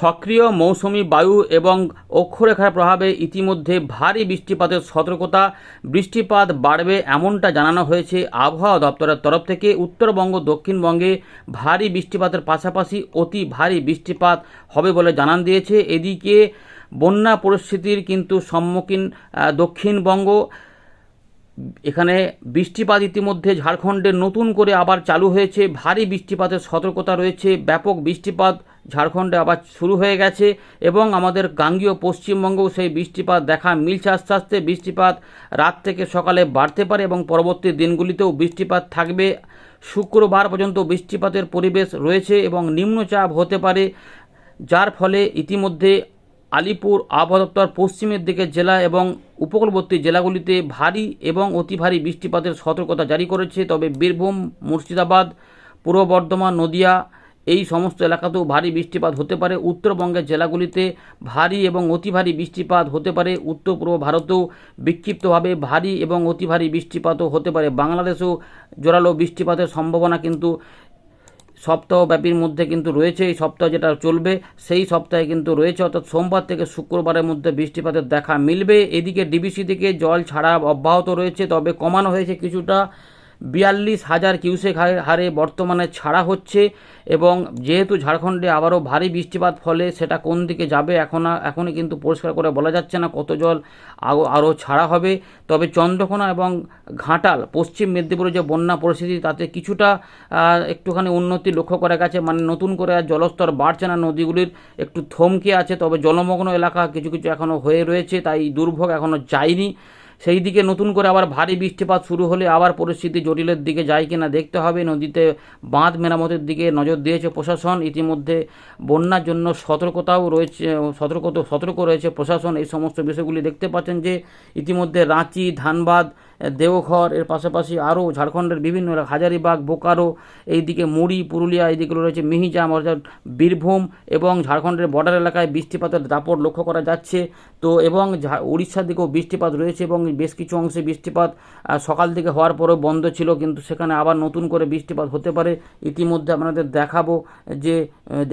সক্রিয় মৌসুমি বায়ু এবং অক্ষরেখার প্রভাবে ইতিমধ্যে ভারী বৃষ্টিপাতের সতর্কতা। বৃষ্টিপাত বাড়বে এমনটা জানানো হয়েছে আবহাওয়া দপ্তরের তরফ থেকে। উত্তরবঙ্গ, দক্ষিণবঙ্গে ভারী বৃষ্টিপাতের পাশাপাশি অতি ভারী বৃষ্টিপাত হবে বলে জানান দিয়েছে। এদিকে বন্যা পরিস্থিতির কিন্তু সম্মুখীন দক্ষিণবঙ্গ। এখানে বৃষ্টিপাত ইতিমধ্যে ঝাড়খণ্ডে নতুন করে আবার চালু হয়েছে। ভারী বৃষ্টিপাতের সতর্কতা রয়েছে। ব্যাপক বৃষ্টিপাত ঝাড়খণ্ডে আবার শুরু হয়ে গেছে এবং আমাদের গাঙ্গীয় পশ্চিমবঙ্গেও সেই বৃষ্টিপাত দেখা মিলছে। আস্তে আস্তে বৃষ্টিপাত রাত থেকে সকালে বাড়তে পারে এবং পরবর্তী দিনগুলিতেও বৃষ্টিপাত থাকবে। শুক্রবার পর্যন্ত বৃষ্টিপাতের পরিবেশ রয়েছে এবং নিম্নচাপ হতে পারে, যার ফলে ইতিমধ্যে আলিপুর আবহাওয়া দপ্তর পশ্চিমের দিকে জেলা এবং উপকূলবর্তী জেলাগুলিতে ভারী এবং অতি ভারী বৃষ্টিপাতের সতর্কতা জারি করেছে। তবে বীরভূম, মুর্শিদাবাদ, পূর্ব বর্ধমান, নদিয়া এই সমস্ত এলাকাতেও ভারী বৃষ্টিপাত হতে পারে। উত্তরবঙ্গের জেলাগুলিতে ভারী এবং অতি ভারী বৃষ্টিপাত হতে পারে। উত্তর পূর্ব ভারতেও বিক্ষিপ্তভাবে ভারী এবং অতি ভারী বৃষ্টিপাতও হতে পারে। বাংলাদেশেও জোরালো বৃষ্টিপাতের সম্ভাবনা কিন্তু সপ্তাহব্যাপীর মধ্যে কিন্তু রয়েছে, এই সপ্তাহ যেটা চলবে, সেই সপ্তাহে কিন্তু রয়েছে, অর্থাৎ সোমবার থেকে শুক্রবারের মধ্যে বৃষ্টিপাতের দেখা মিলবে। এদিকে ডিবিসি থেকে জল ছাড়া অব্যাহত রয়েছে, তবে কমানো হয়েছে কিছুটা। বিয়াল্লিশ হাজার কিউসেক হারে- বর্তমানে ছাড়া হচ্ছে এবং যেহেতু ঝাড়খণ্ডে আবারও ভারী বৃষ্টিপাত ফলে সেটা কোন দিকে যাবে এখন এখনই কিন্তু পরিষ্কার করে বলা যাচ্ছে না কত জল আরও ছাড়া হবে। তবে চন্দ্রকোনা এবং ঘাটাল, পশ্চিম মেদিনীপুরের যে বন্যা পরিস্থিতি, তাতে কিছুটা একটুখানি উন্নতি লক্ষ্য করা গেছে। মানে নতুন করে আর জলস্তর বাড়ছে না নদীগুলির, একটু থমকে আছে। তবে জলমগ্ন এলাকা কিছু কিছু এখনও হয়ে রয়েছে, তাই দুর্ভোগ এখনও যায়নি। সেই দিকে নতুন করে আবার ভারী বৃষ্টিপাত শুরু হলে আবার পরিস্থিতি জটিলের দিকে যায় কিনা দেখতে হবে। নদীতে বাঁধ মেরামতের দিকে নজর দিয়েছে প্রশাসন। ইতিমধ্যে বন্যার জন্য সতর্কতাও রয়েছে সতর্ক সতর্ক রয়েছে প্রশাসন। এই সমস্ত বিষয়গুলি দেখতে পাচ্ছেন যে ইতিমধ্যে রাঁচি, ধানবাদ দেওঘর, এর পাশাপাশি আরও ঝাড়খণ্ডের বিভিন্ন এলাকা, হাজারিবাগ, বোকারো, এইদিকে মুড়ি, পুরুলিয়া এইদিকে রয়েছে মিহিজাম অর্থাৎ বীরভূম এবং ঝাড়খণ্ডের বর্ডার এলাকায় বৃষ্টিপাতের দাপট লক্ষ্য করা যাচ্ছে। তো এবং উড়িষ্যার দিকেও বৃষ্টিপাত রয়েছে এবং বেশ কিছু অংশে বৃষ্টিপাত সকাল থেকে হওয়ার পরেও বন্ধ ছিল, কিন্তু সেখানে আবার নতুন করে বৃষ্টিপাত হতে পারে। ইতিমধ্যে আপনাদের দেখাবো যে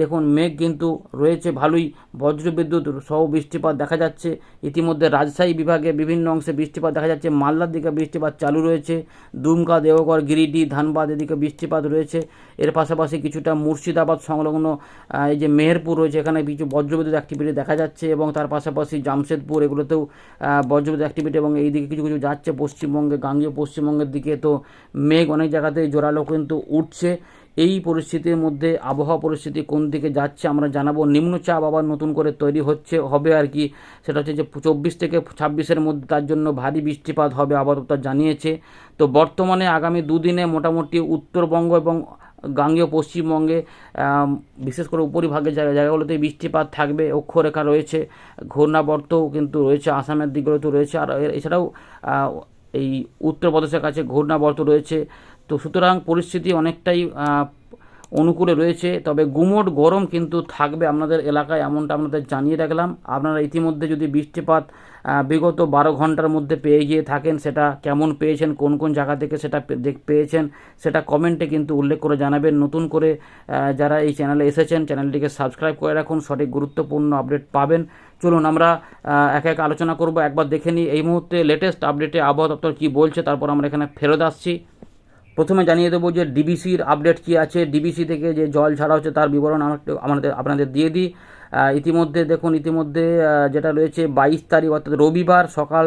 দেখুন, মেঘ কিন্তু রয়েছে ভালোই, বজ্রবিদ্যুৎ সহ বৃষ্টিপাত দেখা যাচ্ছে। ইতিমধ্যে রাজশাহী বিভাগে বিভিন্ন অংশে বৃষ্টিপাত দেখা যাচ্ছে। মালদার দিকে বৃষ্টিপাত চালু রয়েছে। দুমকা, দেওঘর, গিরিডি, ধানবাদ এদিকে বৃষ্টিপাত রয়েছে। এর পাশাপাশি কিছুটা মুর্শিদাবাদ সংলগ্ন এই যে মেহেরপুর রয়েছে, এখানে কিছু বজ্রবিদ্যুৎ অ্যাক্টিভিটি দেখা যাচ্ছে এবং তার পাশাপাশি জামশেদপুর এগুলোতেও বজ্রবিদ্যুৎ অ্যাক্টিভিটি এবং এই দিকে কিছু কিছু যাচ্ছে। পশ্চিমবঙ্গে, গাঙ্গীয় পশ্চিমবঙ্গের দিকে তো মেঘ অনেক জায়গাতে জোরালো কিন্তু উঠছে। এই পরিস্থিতির মধ্যে, আবহাওয়া পরিস্থিতি কোন দিকে যাচ্ছে আমরা জানাব। নিম্নচাপ আবার নতুন করে তৈরি হচ্ছে, হবে আর কি। সেটা হচ্ছে যে চব্বিশ থেকে ছাব্বিশের মধ্যে তার জন্য ভারী বৃষ্টিপাত হবে আবহাওয়া জানিয়েছে। তো বর্তমানে আগামী দুদিনে মোটামুটি উত্তরবঙ্গ এবং গাঙ্গেয় পশ্চিমবঙ্গে বিশেষ করে উপরিভাগের জায়গা জায়গাগুলোতে বৃষ্টিপাত থাকবে, অক্ষরেখা রয়েছে, ঘূর্ণাবর্তও কিন্তু রয়েছে, আসামের দিকগুলোতেও রয়েছে। আর এছাড়াও এই উত্তরপ্রদেশের কাছে ঘূর্ণাবর্ত রয়েছে। তো সুতরাং পরিস্থিতি অনেকটাই অনুকূলে রয়েছে। তবে গুমোট গরম কিন্তু থাকবে আপনাদের এলাকায় এমনটা আপনাদের জানিয়ে রাখলাম। আপনারা ইতিমধ্যে যদি বৃষ্টিপাত বিগত বারো ঘণ্টার মধ্যে পেয়ে গিয়ে থাকেন, সেটা কেমন পেয়েছেন, কোন কোন জায়গা থেকে সেটা পেয়েছেন, সেটা কমেন্টে কিন্তু উল্লেখ করে জানাবেন। নতুন করে যারা এই চ্যানেলে এসেছেন, চ্যানেলটিকে সাবস্ক্রাইব করে রাখুন। সঠিক, গুরুত্বপূর্ণ আপডেট পাবেন। চলুন আমরা এক এক আলোচনা করব। একবার দেখে নিই এই মুহূর্তে লেটেস্ট আপডেটে আবহাওয়া দপ্তর কী বলছে, তারপর আমরা এখানে ফেরত আসছি। প্রথমে জানিয়ে দেবো যে ডিবিসির আপডেট কী আছে। ডিবিসি থেকে যে জল ছাড়া হচ্ছে তার বিবরণ আমাদের আপনাদের দিয়ে দিই। ইতিমধ্যে দেখুন, ইতিমধ্যে যেটা রয়েছে বাইশ তারিখ, অর্থাৎ রবিবার সকাল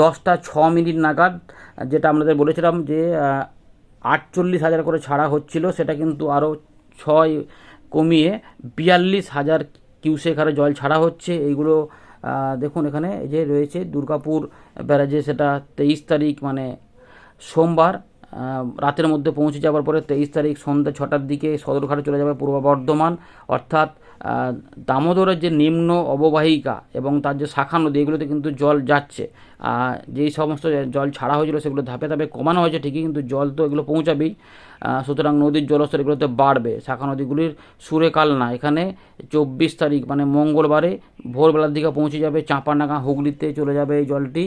দশটা ছ মিনিট নাগাদ, যেটা আপনাদের বলেছিলাম যে আটচল্লিশ হাজার করে ছাড়া হচ্ছিল, সেটা কিন্তু আরও ছয় কমিয়ে বিয়াল্লিশ হাজার কিউসেক হারে জল ছাড়া হচ্ছে। এইগুলো দেখুন এখানে যে রয়েছে দুর্গাপুর ব্যারাজে, সেটা তেইশ তারিখ মানে সোমবার। রাতের মধ্যে পৌঁছে যাওয়ার পরে তেইশ তারিখ সন্ধ্যা ছটার দিকে সদরঘাটে চলে যাবে পূর্ব বর্ধমান। অর্থাৎ দামোদরের যে নিম্ন অববাহিকা এবং তার যে শাখা নদী, এগুলোতে কিন্তু জল যাচ্ছে। যেই সমস্ত জল ছাড়া হয়েছিল সেগুলো ধাপে ধাপে কমানো হয়েছে ঠিকই, কিন্তু জল তো এগুলো পৌঁছাবেই। সুতরাং নদীর জলস্তর এগুলোতে বাড়বে। শাখা নদীগুলির সুরে কাল না। এখানে চব্বিশ তারিখ মানে মঙ্গলবারে ভোরবেলার দিকে পৌঁছে যাবে চাঁপানাগা হুগলিতে চলে যাবে এই জলটি।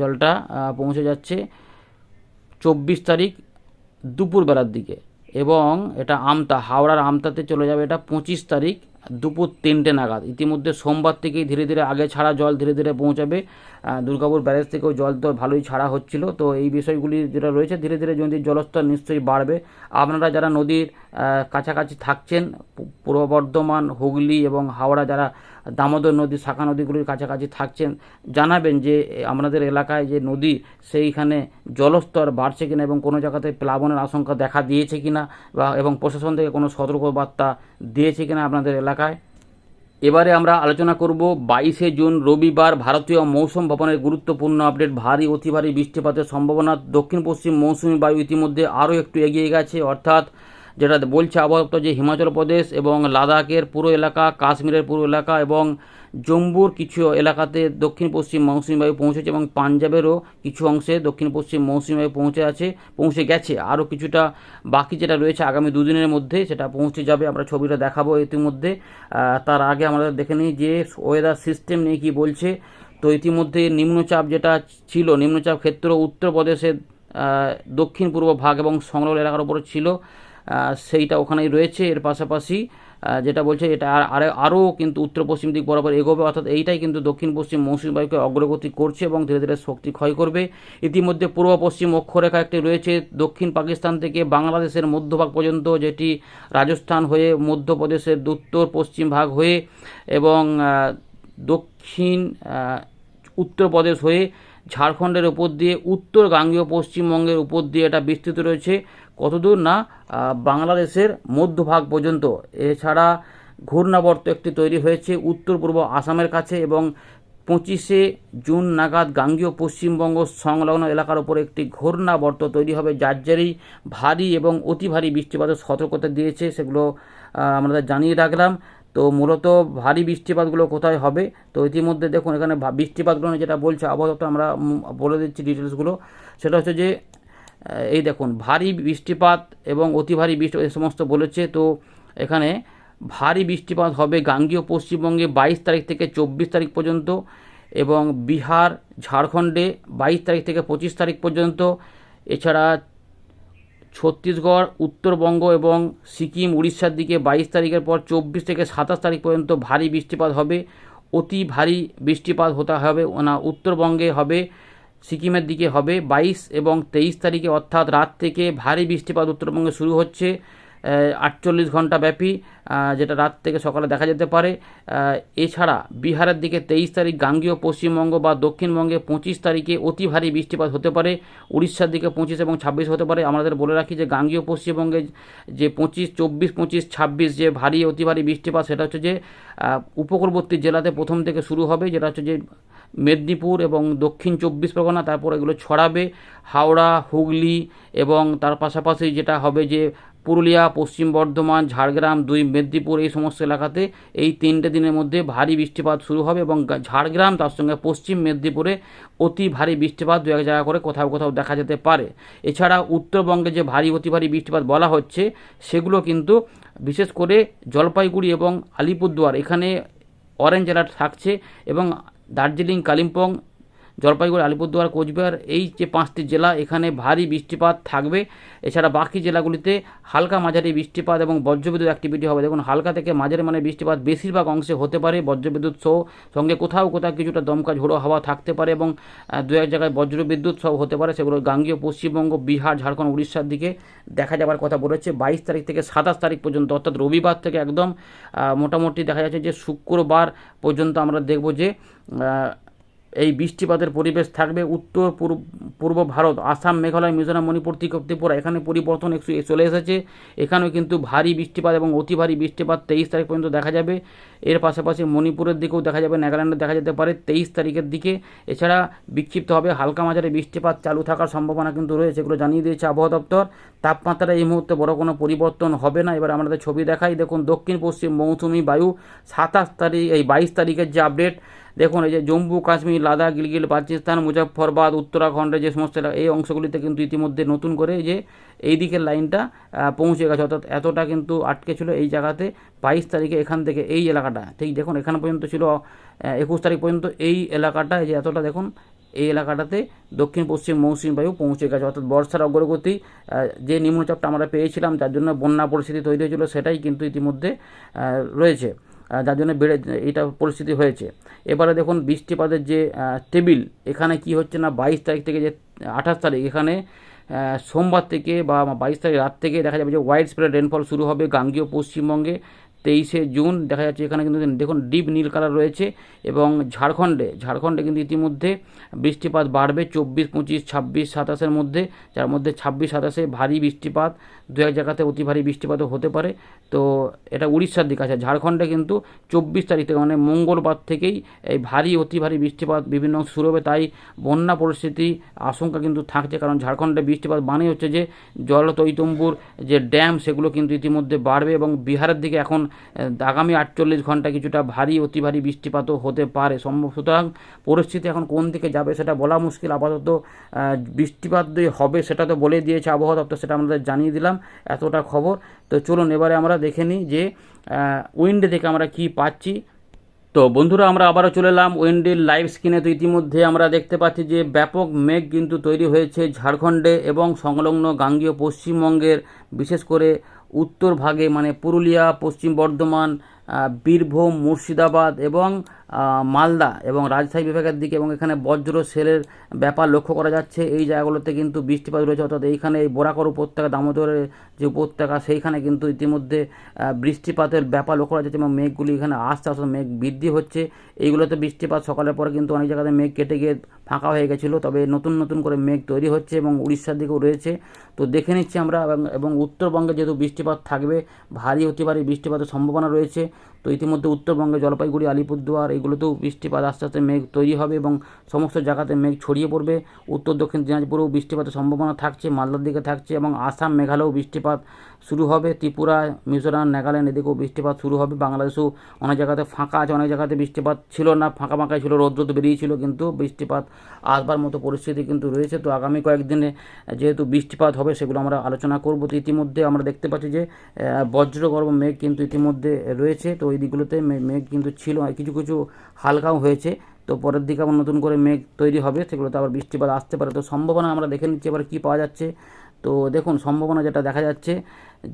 জলটা পৌঁছে যাচ্ছে। চব্বিশ তারিখ দুপুরবেলার দিকে এবং এটা আমতা, হাওড়ার আমতাতে চলে যাবে এটা পঁচিশ তারিখ দুপুর তিনটে নাগাদ। ইতিমধ্যে সোমবার থেকেই ধীরে ধীরে আগে ছাড়া জল ধীরে ধীরে পৌঁছাবে। দুর্গাপুর ব্যারেজ থেকেও জল তো ভালোই ছাড়া হচ্ছিল। তো এই বিষয়গুলি যেটা রয়েছে, ধীরে ধীরে নদীর জলস্তর নিশ্চয়ই বাড়বে। আপনারা যারা নদীর কাছাকাছি থাকছেন পূর্ব বর্ধমান, হুগলি এবং হাওড়া যারা দামোদর নদী শাখা নদীগুলির কাছাকাছি থাকছেন। জানাবেন যে এ, আপনাদের এলাকায় যে নদী সেইখানে জলস্তর বাড়ছে কিনা এবং কোনো জায়গাতে প্লাবনের আশঙ্কা দেখা দিয়েছে কিনা বা এবং প্রশাসন থেকে কোনো সতর্কবার্তা দিয়েছে কিনা আপনাদের এলাকায়? এবারে আমরা আলোচনা করব বাইশে জুন রবিবার ভারতীয় মৌসুম ভবনের গুরুত্বপূর্ণ আপডেট। ভারী অতি ভারী বৃষ্টিপাতের সম্ভাবনা দক্ষিণ পশ্চিম মৌসুমী বায়ু ইতিমধ্যে আরও একটু এগিয়ে গেছে। অর্থাৎ যেটা বলছে আবহাওয়া যে হিমাচল প্রদেশ এবং লাদাখের পুরো এলাকা, কাশ্মীরের পুরো এলাকা এবং জম্মুর কিছু এলাকাতে দক্ষিণ পশ্চিম মৌসুমী বায়ু পৌঁছেছে এবং পাঞ্জাবেরও কিছু অংশে দক্ষিণ পশ্চিম মৌসুমী বায়ু পৌঁছে আছে, পৌঁছে গেছে। আরও কিছুটা বাকি যেটা রয়েছে আগামী দুদিনের মধ্যে সেটা পৌঁছে যাবে, আমরা ছবিটা দেখাবো ইতিমধ্যে। তার আগে আমাদের দেখে নিই যে ওয়েদার সিস্টেম নিয়ে কী বলছে। তো ইতিমধ্যে নিম্নচাপ যেটা ছিল, নিম্নচাপ ক্ষেত্র উত্তরপ্রদেশের দক্ষিণ পূর্ব ভাগ এবং সংলগ্ন এলাকার উপরে ছিল। সেইটা ওখানেই রয়েছে। এর পাশাপাশি যেটা বলছে এটা আর আরও কিন্তু উত্তর পশ্চিম দিক বরাবর এগোবে, অর্থাৎ এইটাই কিন্তু দক্ষিণ পশ্চিম মৌসুমী বায়ুকে অগ্রগতি করছে এবং ধীরে ধীরে শক্তি ক্ষয় করবে। ইতিমধ্যে পূর্ব পশ্চিম অক্ষরেখা একটি রয়েছে, দক্ষিণ পাকিস্তান থেকে বাংলাদেশের মধ্যভাগ পর্যন্ত, যেটি রাজস্থান হয়ে মধ্যপ্রদেশের উত্তর পশ্চিম ভাগ হয়ে এবং দক্ষিণ উত্তরপ্রদেশ হয়ে ঝাড়খণ্ডের উপর দিয়ে উত্তর গাঙ্গেয় পশ্চিমবঙ্গের উপর দিয়ে এটা বিস্তৃত রয়েছে। কতদূর না বাংলাদেশের মধ্যভাগ পর্যন্ত। এছাড়া ঘূর্ণাবর্ত একটি তৈরি হয়েছে উত্তর পূর্ব আসামের কাছে এবং পঁচিশে জুন নাগাদ গাঙ্গীয় পশ্চিমবঙ্গ সংলগ্ন এলাকার উপর একটি ঘূর্ণাবর্ত তৈরি হবে, যার জেরেই ভারী এবং অতি ভারী বৃষ্টিপাতের সতর্কতা দিয়েছে সেগুলো আমরা জানিয়ে রাখলাম। তো মূলত ভারী বৃষ্টিপাতগুলো কোথায় হবে? তো ইতিমধ্যে দেখুন এখানে বৃষ্টিপাতগুলো যেটা বলছে আবহাওয়া আমরা বলে দিচ্ছি ডিটেলসগুলো সেটা হচ্ছে যে এই দেখুন, ভারী বৃষ্টিপাত এবং অতি ভারী বৃষ্টিপাত এই সমস্ত বলেছে। তো এখানে ভারী বৃষ্টিপাত হবে গাঙ্গীয় পশ্চিমবঙ্গে বাইশ তারিখ থেকে চব্বিশ তারিখ পর্যন্ত এবং বিহার, ঝাড়খণ্ডে বাইশ তারিখ থেকে পঁচিশ তারিখ পর্যন্ত। এছাড়া ছত্তিশগড়, উত্তরবঙ্গ এবং সিকিম, উড়িষ্যার দিকে বাইশ তারিখের পর চব্বিশ থেকে সাতাশ তারিখ পর্যন্ত ভারী বৃষ্টিপাত হবে। অতি ভারী বৃষ্টিপাত হতে হবে, না, উত্তরবঙ্গে হবে সিকিমের দিকে হবে। বাইশ এবং তেইশ তারিখে অর্থাৎ রাত থেকে ভারী বৃষ্টিপাত উত্তরবঙ্গে শুরু হচ্ছে আটচল্লিশ ঘণ্টা ব্যাপী যেটা রাত থেকে সকালে দেখা যেতে পারে। এছাড়া বিহারের দিকে তেইশ তারিখ গাঙ্গীয়, পশ্চিমবঙ্গ বা দক্ষিণবঙ্গে পঁচিশ তারিখে অতি ভারী বৃষ্টিপাত হতে পারে। উড়িষ্যার দিকে পঁচিশ এবং ছাব্বিশ হতে পারে। আমাদের বলে রাখি যে গাঙ্গীয়, পশ্চিমবঙ্গে যে পঁচিশ, চব্বিশ, পঁচিশ, ছাব্বিশ যে ভারী, অতি ভারী বৃষ্টিপাত, সেটা হচ্ছে যে উপকূলবর্তী জেলাতে প্রথম থেকে শুরু হবে, যেটা হচ্ছে যে মেদিনীপুর এবং দক্ষিণ চব্বিশ পরগনা, তারপর এগুলো ছড়াবে। হাওড়া, হুগলি এবং তার পাশাপাশি যেটা হবে যে পুরুলিয়া, পশ্চিম বর্ধমান, ঝাড়গ্রাম, দুই মেদিনীপুর এই সমস্ত এলাকাতে এই তিনটে দিনের মধ্যে ভারী বৃষ্টিপাত শুরু হবে এবং ঝাড়গ্রাম তার সঙ্গে পশ্চিম মেদিনীপুরে অতি ভারী বৃষ্টিপাত, দু এক জায়গা করে কোথাও কোথাও দেখা যেতে পারে। এছাড়া উত্তরবঙ্গে যে ভারী, অতি ভারী বৃষ্টিপাত বলা হচ্ছে, সেগুলো কিন্তু বিশেষ করে জলপাইগুড়ি এবং আলিপুরদুয়ার, এখানে অরেঞ্জ অ্যালার্ট থাকছে এবং দার্জিলিং কালিম্পং জলপাইগুড়ি, আলিপুরদুয়ার, কোচবিহার, এই যে পাঁচটি জেলা এখানে ভারী বৃষ্টিপাত থাকবে। এছাড়া বাকি জেলাগুলিতে হালকা মাঝারি বৃষ্টিপাত এবং বজ্রবিদ্যুৎ অ্যাক্টিভিটি হবে। দেখুন, হালকা থেকে মাঝারি মানে বৃষ্টিপাত বেশিরভাগ অংশে হতে পারে। বজ্রবিদ্যুৎ সহ সঙ্গে কোথাও কোথাও কিছুটা দমকা ঝোড়ো হাওয়া থাকতে পারে এবং দু এক জায়গায় বজ্রবিদ্যুৎ সহ হতে পারে। সেগুলো গাঙ্গীয় পশ্চিমবঙ্গ, বিহার, ঝাড়খণ্ড, উড়িষ্যার দিকে দেখা যাবার কথা বলেছে। বাইশ তারিখ থেকে সাতাশ তারিখ পর্যন্ত, অর্থাৎ রবিবার থেকে একদম মোটামুটি দেখা যাচ্ছে যে শুক্রবার পর্যন্ত আমরা দেখব যে এই বৃষ্টিপাতের পরিবেশ থাকবে উত্তর, পূর্ব ভারত, আসাম, মেঘালয়, মিজোরাম, মণিপুর, ত্রিপুরা এখানে পরিবর্তন একটু চলে এসেছে। এখানেও কিন্তু ভারী বৃষ্টিপাত এবং অতি ভারী বৃষ্টিপাত তেইশ তারিখ পর্যন্ত দেখা যাবে। এর পাশাপাশি মণিপুরের দিকেও দেখা যাবে, নাগাল্যান্ডে দেখা যেতে পারে তেইশ তারিখের দিকে। এছাড়া বিক্ষিপ্ত হবে হালকা মাঝারি বৃষ্টিপাত চালু থাকার সম্ভাবনা কিন্তু রয়েছে, এগুলো জানিয়ে দিয়েছে আবহাওয়া দপ্তর। তাপমাত্রা এই মুহূর্তে বড় কোনো পরিবর্তন হবে না। এবার আমাদের ছবি দেখাই। দেখুন দক্ষিণ পশ্চিম মৌসুমি বায়ু সাতাশ তারিখ, এই বাইশ তারিখের যে আপডেট দেখুন, এই যে জম্মু, কাশ্মীর, লাদাখ গিলগিল বালচিস্তান মুজফ্ফরবাদ, উত্তরাখণ্ডের যে সমস্ত এই অংশগুলিতে কিন্তু ইতিমধ্যে নতুন করে যে এই দিকের লাইনটা পৌঁছে গেছে। অর্থাৎ এতটা কিন্তু আটকে ছিল এই জায়গাতে বাইশ তারিখে এখান থেকে এই এলাকাটা। ঠিক দেখুন, এখান পর্যন্ত ছিল একুশ তারিখ পর্যন্ত এই এলাকাটা যে এতটা দেখুন, এই এলাকাটাতে দক্ষিণ, পশ্চিম মৌসুমী বায়ু পৌঁছে গেছে। অর্থাৎ বর্ষার অগ্রগতি যে নিম্নচাপটা আমরা পেয়েছিলাম, যার জন্য বন্যা পরিস্থিতি তৈরি হয়েছিল, সেটাই কিন্তু ইতিমধ্যে রয়েছে। যার জন্য বেড়ে এইটা পরিস্থিতি হয়েছে। এবারে দেখুন, বৃষ্টিপাতের যে টেবিল, এখানে কি হচ্ছে না, বাইশ তারিখ থেকে যে, আঠাশ তারিখ, এখানে সোমবার থেকে বা বাইশ তারিখ রাত থেকে দেখা যাবে যে ওয়াইড স্প্রেড রেনফল শুরু হবে গাঙ্গীয় পশ্চিমবঙ্গে। তেইশে জুন দেখা যাচ্ছে এখানে কিন্তু দেখুন ডিপ নীল কালার রয়েছে এবং ঝাড়খণ্ডে ঝাড়খণ্ডে কিন্তু ইতিমধ্যে বৃষ্টিপাত বাড়বে চব্বিশ, পঁচিশ, ছাব্বিশ, সাতাশের মধ্যে, যার মধ্যে ছাব্বিশ, সাতাশে ভারী বৃষ্টিপাত, দু এক জায়গাতে অতি ভারী বৃষ্টিপাতও হতে পারে। তো এটা উড়িষ্যার দিকে আছে। ঝাড়খণ্ডে কিন্তু চব্বিশ তারিখ মানে মঙ্গলবার থেকেই এই ভারী, অতি ভারী বৃষ্টিপাত বিভিন্ন অংশে শুরু হবে। তাই বন্যা পরিস্থিতি আশঙ্কা কিন্তু থাকছে, কারণ ঝাড়খণ্ডে বৃষ্টিপাত মানে হচ্ছে যে জলতৈতম্বুর যে ড্যাম, সেগুলো কিন্তু ইতিমধ্যে বাড়বে এবং বিহারের দিকে এখন আগামী আটচল্লিশ ঘণ্টা কিছুটা ভারী, অতি ভারী বৃষ্টিপাতও হতে পারে। সম্ভব সুতরাং পরিস্থিতি এখন কোন দিকে যাবে সেটা বলা মুশকিল। আপাতত বৃষ্টিপাত যে হবে সেটা তো বলে দিয়েছে আবহাওয়া দপ্তর, সেটা আমাদের জানিয়ে দিলাম এতটা খবর। তো চলুন, এবারে আমরা দেখে নিই যে উইন্ডে থেকে আমরা কি পাচ্ছি। তো বন্ধুরা, আমরা আবারও চলে এলাম ওয়েন্ডির লাইভ স্ক্রিনে। তো ইতিমধ্যে আমরা দেখতে পাচ্ছি যে, ব্যাপক মেঘ কিন্তু তৈরি হয়েছে ঝাড়খণ্ডে এবং সংলগ্ন গাঙ্গীয় পশ্চিমবঙ্গের, বিশেষ করে উত্তর ভাগে মানে পুরুলিয়া পশ্চিম বর্ধমান বীরভূম মুর্শিদাবাদ এবং মালদা এবং রাজশাহী বিভাগের দিকে এবং এখানে বজ্র সেলের ব্যাপার লক্ষ্য করা যাচ্ছে। এই জায়গাগুলোতে কিন্তু বৃষ্টিপাত রয়েছে, অর্থাৎ এইখানে এই বোরাকর উপত্যকা, দামোদরের যে উপত্যকা, সেইখানে কিন্তু ইতিমধ্যে বৃষ্টিপাতের ব্যাপার লক্ষ্য করা যাচ্ছে এবং মেঘগুলি এখানে আসতে আসতে মেঘ বৃদ্ধি হচ্ছে। এইগুলোতে বৃষ্টিপাত সকালের পরে কিন্তু অনেক জায়গাতে মেঘ কেটে গিয়ে ফাঁকা হয়ে গেছিল, তবে নতুন নতুন করে মেঘ তৈরি হচ্ছে এবং উড়িষ্যার দিকেও রয়েছে। তো দেখে নিচ্ছি আমরা, এবং- উত্তরবঙ্গে যেহেতু বৃষ্টিপাত থাকবে, ভারী অতি বৃষ্টিপাতের সম্ভাবনা রয়েছে। তো ইতিমধ্যে উত্তরবঙ্গে জলপাইগুড়ি, আলিপুরদুয়ার এগুলোতেও বৃষ্টিপাত আস্তে আস্তে মেঘ তৈরি হবে এবং সমস্ত জায়গাতে মেঘ ছড়িয়ে পড়বে। উত্তর দক্ষিণ দিনাজপুরেও বৃষ্টিপাতের সম্ভাবনা থাকছে, মালদার দিকে থাকছে এবং আসাম, মেঘালয়েও বৃষ্টিপাত শুরু হবে ত্রিপুরা মিজোরাম নাগাল্যান্ড এদিকেও বৃষ্টিপাত শুরু হবে। বাংলাদেশেও অনেক জায়গাতে ফাঁকা আছে অনেক জায়গাতে বৃষ্টিপাত ছিল না ফাঁকা ফাঁকাই ছিল রৌদ্র তো বেরিয়েছিল কিন্তু বৃষ্টিপাত আসবার মতো পরিস্থিতি কিন্তু রয়েছে। তো আগামী কয়েকদিনে যেহেতু বৃষ্টিপাত হবে সেগুলো আমরা আলোচনা করব। তো ইতিমধ্যে আমরা দেখতে পাচ্ছি যে আহ, বজ্রগর্ভ মেঘ কিন্তু ইতিমধ্যে রয়েছে। তো ওই দিকগুলোতে মেঘ কিন্তু ছিল কিছু কিছু হালকাও হয়েছে। তো পরের দিকে আবার নতুন করে মেঘ তৈরি হবে সেগুলোতে আবার বৃষ্টিপাত আসতে পারে। তো সম্ভাবনা আমরা দেখে নিচ্ছি এবার কী পাওয়া যাচ্ছে। তো দেখুন, সম্ভাবনা যেটা দেখা যাচ্ছে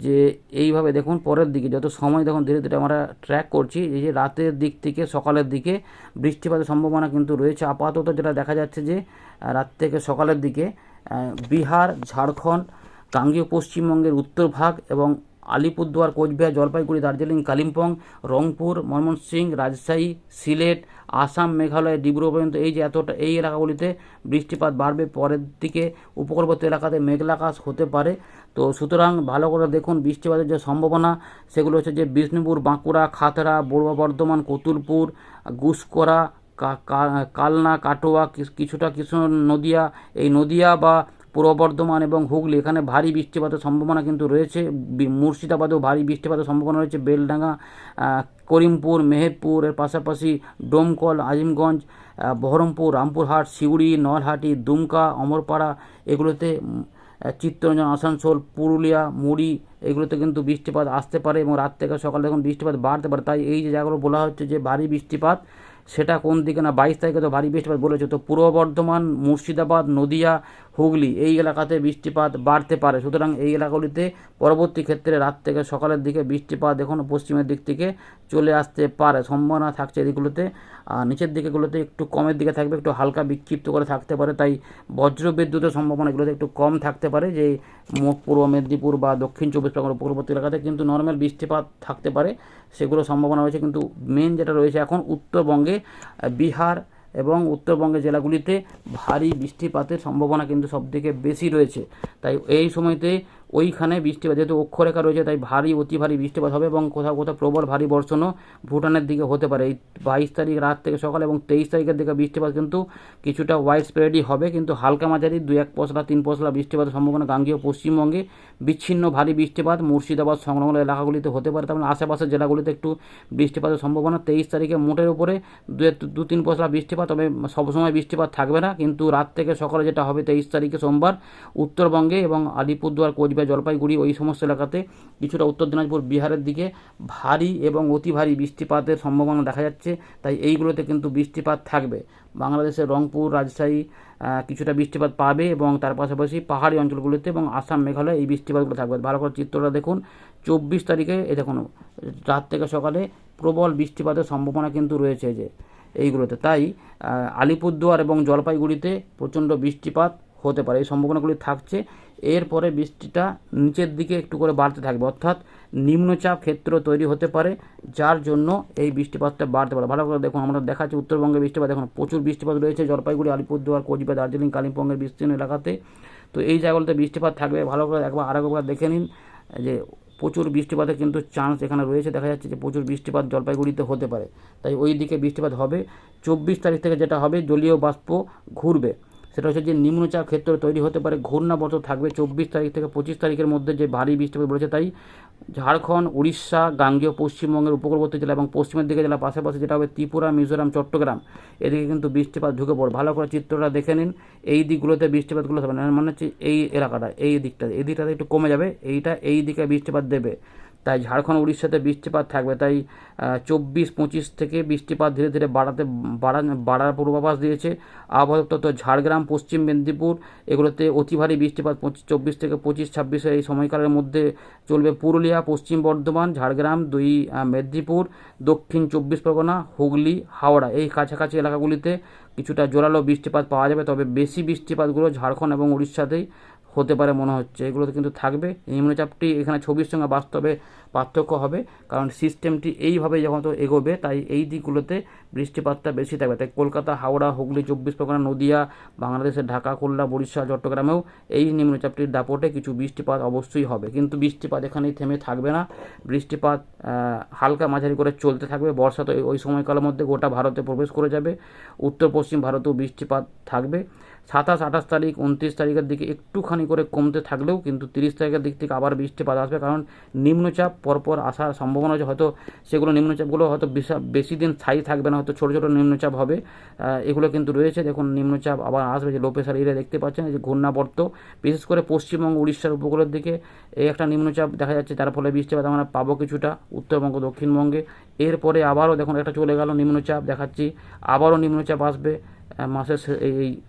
যে এইভাবে দেখুন, পরের দিকে যত সময় দেখুন, ধীরে ধীরে আমরা ট্র্যাক করছি, এই যে রাতের দিক থেকে সকালের দিকে বৃষ্টিপাতের সম্ভাবনা কিন্তু রয়েছে। আপাতত যেটা দেখা যাচ্ছে যে রাত থেকে সকালের দিকে বিহার, ঝাড়খণ্ড গাঙ্গীয় পশ্চিমবঙ্গের উত্তর ভাগ এবং আলিপুরদুয়ার, কোচবিহার, জলপাইগুড়ি, দার্জিলিং, কালিম্পং, রংপুর, ময়মনসিংহ, রাজশাহী, সিলেট আসাম, মেঘালয়, ডিব্রুগড় পর্যন্ত এই যে এতটা, এই এলাকাগুলিতে বৃষ্টিপাত বাড়বে, পরের দিকে উপকূলবর্তী এলাকাতে মেঘলা আকাশ হতে পারে। তো সুতরাং ভালো করে দেখুন বৃষ্টিপাতের যে সম্ভাবনা, সেগুলো হচ্ছে যে বিষ্ণুপুর, বাঁকুড়া, খাতড়া, পূর্ব বর্ধমান, কতুলপুর, গুসকরা কালনা, কাটোয়া কিছুটা কৃষ্ণ নদিয়া, এই নদিয়া বা পূর্ব বর্ধমান এবং হুগলি, এখানে ভারী বৃষ্টিপাতের সম্ভাবনা কিন্তু রয়েছে। মুর্শিদাবাদেও ভারী বৃষ্টিপাতের সম্ভাবনা রয়েছে। বেলডাঙ্গা করিমপুর, মেহেরপুর, এর পাশাপাশি ডোমকল, আজিমগঞ্জ বহরমপুর, রামপুরহাট সিউড়ি নলহাটি, দুমকা, অমরপাড়া, এগুলোতে চিত্তরঞ্জন, আসানসোল, পুরুলিয়া, মুড়ি, এগুলোতে কিন্তু বৃষ্টিপাত আসতে পারে এবং রাত থেকে সকাল দেখুন বৃষ্টিপাত বাড়তে পারে। তাই এই যে জায়গাগুলো বলা হচ্ছে যে ভারী বৃষ্টিপাত, সেটা কোন দিকে না, বাইশ তারিখে তো ভারী বৃষ্টিপাত বলেছে। তো পূর্ব বর্ধমান, মুর্শিদাবাদ, নদিয়া হুগলি, এই এলাকাতে বৃষ্টিপাত বাড়তে পারে। সুতরাং এই এলাকাগুলিতে পরবর্তী ক্ষেত্রে রাত থেকে সকালের দিকে বৃষ্টিপাত দেখুন পশ্চিমের দিক থেকে চলে আসতে পারে। সম্ভাবনা থাকছে এদিকগুলোতে। আর নিচের দিকেগুলোতে একটু কমের দিকে থাকবে, একটু হালকা বিক্ষিপ্ত করে থাকতে পারে। তাই বজ্র বিদ্যুতের সম্ভাবনা এগুলোতে একটু কম থাকতে পারে যে পূর্ব মেদিনীপুর বা দক্ষিণ চব্বিশ পরগনা পূর্ববর্তী এলাকাতে কিন্তু নর্মাল বৃষ্টিপাত থাকতে পারে। সেগুলো সম্ভাবনা রয়েছে। কিন্তু মেন যেটা রয়েছে এখন উত্তরবঙ্গে বিহার এবং উত্তরবঙ্গের জেলাগুলিতে ভারী বৃষ্টিপাতের সম্ভাবনা কিন্তু সবথেকে বেশি রয়েছে। তাই এই সময়তে ওইখানে বৃষ্টিপাত, যেহেতু অক্ষরেখা রয়েছে, তাই ভারী, অতি ভারী বৃষ্টিপাত হবে এবং কোথাও কোথাও প্রবল ভারী বর্ষণও ভুটানের দিকে হতে পারে। এই বাইশ তারিখ রাত থেকে সকাল এবং তেইশ তারিখের দিকে বৃষ্টিপাত কিন্তু কিছুটা ওয়াইড স্প্রেডই হবে, কিন্তু হালকা মাঝারি দু এক পশলা, তিন পশলা বৃষ্টিপাতের সম্ভাবনা গাঙ্গীয় পশ্চিমবঙ্গে। বিচ্ছিন্ন ভারী বৃষ্টিপাত মুর্শিদাবাদ, সংলগ্ন এলাকাগুলিতে হতে পারে, তেমন আশেপাশের জেলাগুলিতে একটু বৃষ্টিপাতের সম্ভাবনা। তেইশ তারিখে মোটের উপরে দু তিন পশলা বৃষ্টিপাত, তবে সবসময় বৃষ্টিপাত থাকবে না, কিন্তু রাত থেকে সকালে যেটা হবে তেইশ তারিখে সোমবার উত্তরবঙ্গে এবং আলিপুরদুয়ার, কোচবিহার জলপাইগুড়ি ওই সমস্ত এলাকাতে কিছুটা উত্তর দিনাজপুর বিহারের দিকে ভারী এবং অতি ভারী বৃষ্টিপাতের সম্ভাবনা দেখা যাচ্ছে। তাই এইগুলোতে কিন্তু বৃষ্টিপাত থাকবে। বাংলাদেশের রংপুর, রাজশাহী কিছুটা বৃষ্টিপাত পাবে এবং তার পাশাপাশি পাহাড়ি অঞ্চলগুলিতে এবং আসাম, মেঘালয় এই বৃষ্টিপাতগুলো থাকবে। ভালো করে চিত্রটা দেখুন। চব্বিশ তারিখে এই দেখুন, রাত থেকে সকালে প্রবল বৃষ্টিপাতের সম্ভাবনা কিন্তু রয়েছে যে এইগুলোতে। তাই আলিপুরদুয়ার এবং জলপাইগুড়িতে প্রচণ্ড বৃষ্টিপাত হতে পারে। এই সম্ভাবনাগুলি থাকছে। এরপরে বৃষ্টিটা নিচের দিকে একটু করে বাড়তে থাকবে। অর্থাৎ নিম্নচাপ ক্ষেত্র তৈরি হতে পারে, যার জন্য এই বৃষ্টিপাতটা বাড়তে পারে। ভালো করে দেখুন, আমরা দেখাচ্ছি উত্তরবঙ্গে বৃষ্টিপাত। দেখুন, প্রচুর বৃষ্টিপাত রয়েছে। জলপাইগুড়ি, আলিপুরদুয়ার, কোচবিহার, দার্জিলিং, কালিম্পংয়ের বিস্তীর্ণ এলাকাতে। তো এই জায়গাগুলোতে বৃষ্টিপাত থাকবে। ভালো করে একবার আরেকবার দেখে নিন যে প্রচুর বৃষ্টিপাতের কিন্তু চান্স এখানে রয়েছে। দেখা যাচ্ছে যে প্রচুর বৃষ্টিপাত জলপাইগুড়িতে হতে পারে। তাই ওই দিকে বৃষ্টিপাত হবে। চব্বিশ তারিখ থেকে যেটা হবে, জলীয় বাষ্প ঘুরবে। সেটা হচ্ছে যে নিম্নচাপ ক্ষেত্র তৈরি হতে পারে। ঘূর্ণাবর্ত থাকবে চব্বিশ তারিখ থেকে পঁচিশ তারিখের মধ্যে যে ভারী বৃষ্টিপাত বলেছে তাই ঝাড়খণ্ড, উড়িষ্যা, গাঙ্গেয়, পশ্চিমবঙ্গের উপকূলবর্তী জেলা এবং পশ্চিমের দিকে জেলা পাশাপাশি যেটা হবে ত্রিপুরা, মিজোরাম, চট্টগ্রাম, এদিকে কিন্তু বৃষ্টিপাত ঢুকে পড়ে ভালো করে চিত্রটা দেখে নিন। এই দিকগুলোতে বৃষ্টিপাতগুলো হবে না মানে হচ্ছে এই এলাকাটা, এই দিকটা, এই দিকটাতে একটু কমে যাবে। এইটা এই দিকে বৃষ্টিপাত দেবে। তাই ঝাড়খণ্ড উড়িষ্যাতে বৃষ্টিপাত থাকবে। তাই চব্বিশ, পঁচিশ থেকে বৃষ্টিপাত ধীরে ধীরে বাড়াতে, বাড়া, বাড়ার পূর্বাভাস দিয়েছে। আবহাওয়া দপ্তর ঝাড়গ্রাম, পশ্চিম মেদিনীপুর, এগুলোতে অতি ভারী বৃষ্টিপাত চব্বিশ থেকে পঁচিশ, ছাব্বিশে এই সময়কালের মধ্যে চলবে পুরুলিয়া, পশ্চিম বর্ধমান, ঝাড়গ্রাম, দুই মেদিনীপুর, দক্ষিণ চব্বিশ পরগনা, হুগলি, হাওড়া। এই কাছাকাছি এলাকাগুলিতে কিছুটা জোরালো বৃষ্টিপাত পাওয়া যাবে, তবে বেশি বৃষ্টিপাতগুলো ঝাড়খণ্ড এবং উড়িষ্যাতেই হতে পারে মনে হচ্ছে। এগুলোতে কিন্তু থাকবে। নিম্নচাপটি এখানে ছবির সঙ্গে বাস্তবে পার্থক্য হবে, কারণ সিস্টেমটি এইভাবে যখন তো এগোবে, তাই এই দিকগুলোতে বৃষ্টিপাতটা বেশি থাকবে। তাই কলকাতা, হাওড়া, হুগলি, চব্বিশ পরগনা, নদিয়া বাংলাদেশের ঢাকা, খুলনা, বরিশাল, চট্টগ্রামেও এই নিম্নচাপটির দাপটে কিছু বৃষ্টিপাত অবশ্যই হবে। কিন্তু বৃষ্টিপাত এখানেই থেমে থাকবে না। বৃষ্টিপাত হালকা মাঝারি করে চলতে থাকবে। বর্ষা তো ওই সময়কালের মধ্যে গোটা ভারতে প্রবেশ করে যাবে। উত্তর পশ্চিম ভারতেও বৃষ্টিপাত থাকবে। সাতাশ, আঠাশ তারিখ, উনত্রিশ তারিখের দিকে একটুখানি করে কমতে থাকলেও কিন্তু তিরিশ তারিখের দিক থেকে আবার বৃষ্টিপাত আসবে। কারণ নিম্নচাপ পরপর আসার সম্ভাবনা আছে। হয়তো সেগুলো নিম্নচাপগুলো হয়তো বিশা- দিন স্থায়ী থাকবে না। হয়তো ছোটো ছোটো নিম্নচাপ হবে। এগুলো কিন্তু রয়েছে। দেখুন, নিম্নচাপ আবার আসবে। যে লো প্রেশার এরিয়া দেখতে পাচ্ছেন যে ঘূর্ণাবর্ত। বিশেষ করে পশ্চিমবঙ্গ, উড়িষ্যার উপকূলের দিকে এই একটা নিম্নচাপ দেখা যাচ্ছে। যার ফলে বৃষ্টিপাত আমরা পাবো কিছুটা উত্তরবঙ্গ, দক্ষিণবঙ্গে। এরপরে আবারও দেখুন, একটা চলে গেল নিম্নচাপ। দেখাচ্ছি, আবারও নিম্নচাপ আসবে। মাসের এই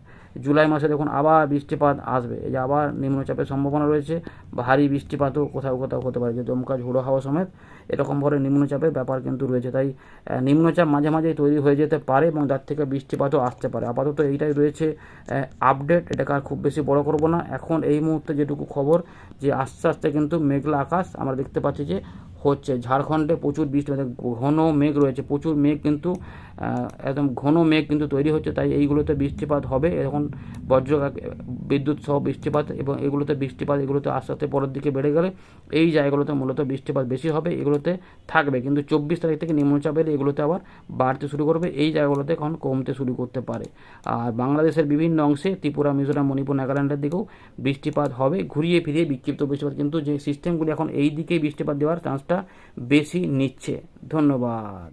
জুলাই মাসে দেখুন আবার বৃষ্টিপাত আসবে। এই যে আবার নিম্নচাপের সম্ভাবনা রয়েছে, ভারী বৃষ্টিপাতও কোথাও কোথাও হতে পারে। যে দমকা ঝোড়ো হাওয়া সমেত এরকম এরকমভাবে নিম্নচাপের ব্যাপার কিন্তু রয়েছে। তাই নিম্নচাপ মাঝে মাঝেই তৈরি হয়ে যেতে পারে এবং তার থেকে বৃষ্টিপাতও আসতে পারে। আপাতত এইটাই রয়েছে আপডেট এটাকে আর খুব বেশি বড় করব না। এখন এই মুহূর্তে যেটুকু খবর, যে আস্তে আস্তে কিন্তু মেঘলা আকাশ আমরা দেখতে পাচ্ছি যে হচ্ছে। ঝাড়খণ্ডে প্রচুর বৃষ্টি মানে ঘন মেঘ রয়েছে, প্রচুর মেঘ কিন্তু একদম ঘন মেঘ কিন্তু তৈরি হচ্ছে, তাই এইগুলোতে বৃষ্টিপাত হবে। এখন বজ্র বিদ্যুৎ সহ বৃষ্টিপাত এবং এগুলোতে বৃষ্টিপাত, এগুলোতে আস্তে আস্তে পরের দিকে বেড়ে গেলে এই জায়গাগুলোতে মূলত বৃষ্টিপাত বেশি হবে, এগুলোতে থাকবে। কিন্তু চব্বিশ তারিখ থেকে নিম্নচাপের এগুলোতে আবার বাড়তে শুরু করবে, এই জায়গাগুলোতে এখন কমতে শুরু করতে পারে। আর বাংলাদেশের বিভিন্ন অংশে ত্রিপুরা, মিজোরাম, মণিপুর, নাগাল্যান্ডের দিকেও বৃষ্টিপাত হবে। ঘুরিয়ে ফিরিয়ে বিক্ষিপ্ত বৃষ্টিপাত, কিন্তু যে সিস্টেমগুলি এখন এই দিকেই বৃষ্টিপাত দেওয়ার চান্সটা বেশি নিচ্ছে। ধন্যবাদ।